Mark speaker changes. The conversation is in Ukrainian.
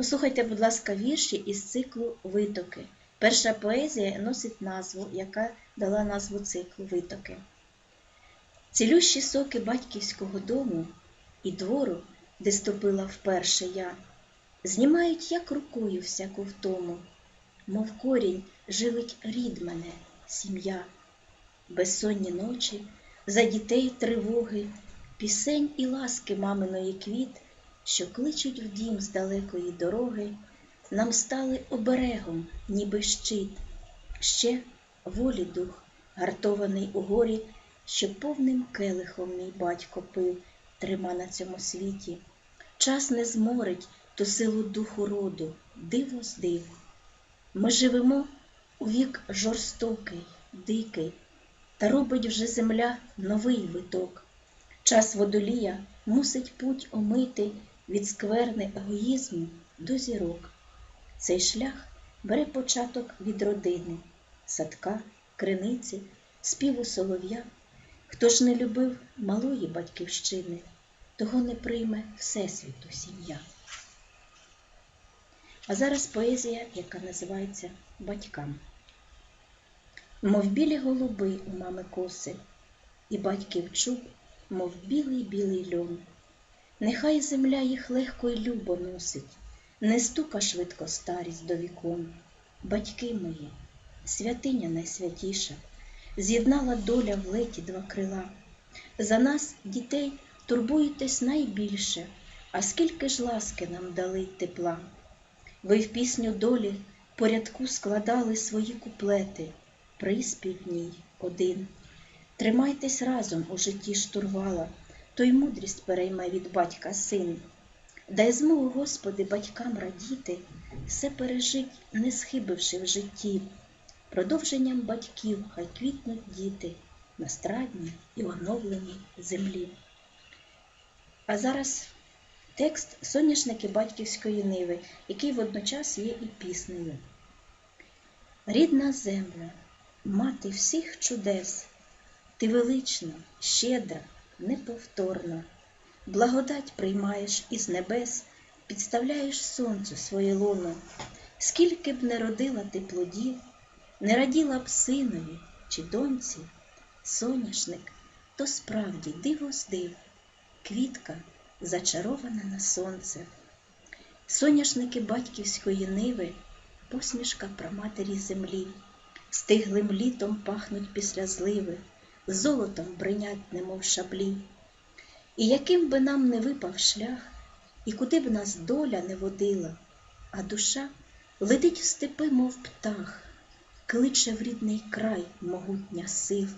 Speaker 1: Послухайте, будь ласка, вірші із циклу Витоки. Перша поезія носить назву, яка дала назву циклу Витоки. Цілющі соки батьківського дому і двору, де ступила вперше я, знімають як рукою всяку втому, мов корінь живить рід мене, сім'я, безсонні ночі, за дітей тривоги, пісень і ласки маминої квіт, що кличуть в дім з далекої дороги, нам стали оберегом, ніби щит, ще волі дух, гартований у горі, що повним келихом мій батько пив, трима на цьому світі. Час не зморить ту силу духу роду, диво з див. Ми живемо у вік жорстокий, дикий, та робить вже земля новий виток. Час водолія мусить путь омити від скверни егоїзму до зірок. Цей шлях бере початок від родини, садка, криниці, співу солов'я. Хто ж не любив малої батьківщини, того не прийме Всесвіту сім'я. А зараз поезія, яка називається Батькам. Мов білі голуби у мами коси, і батьків чуб, мов білий білий льон. Нехай земля їх легко й любо носить, не стука швидко старість до вікон. Батьки мої, святиня найсвятіша, з'єднала доля в леті два крила. За нас, дітей, турбуєтесь найбільше, а скільки ж ласки нам дали тепла. Ви в пісню долі порядку складали свої куплети, приспів один. Тримайтесь разом у житті штурвала, то й мудрість перейме від батька син. Дай змогу, Господи, батькам радіти, все пережить, не схибивши в житті. Продовженням батьків хай квітнуть діти на страдній і оновленій землі. А зараз текст соняшники батьківської ниви, який водночас є і піснею. Рідна земля, мати всіх чудес, ти велична, щедра, неповторна, благодать приймаєш із небес, підставляєш сонцю своє лоно, скільки б не родила ти плодів, не раділа б синові чи доньці, соняшник, то справді диво з див, квітка зачарована на сонце. Соняшники батьківської ниви, посмішка праматері землі, стиглим літом пахнуть після зливи, золотом бринять, немов шаблі. І яким би нам не випав шлях, і куди б нас доля не водила, а душа летить в степи, мов птах, кличе в рідний край могутня сил.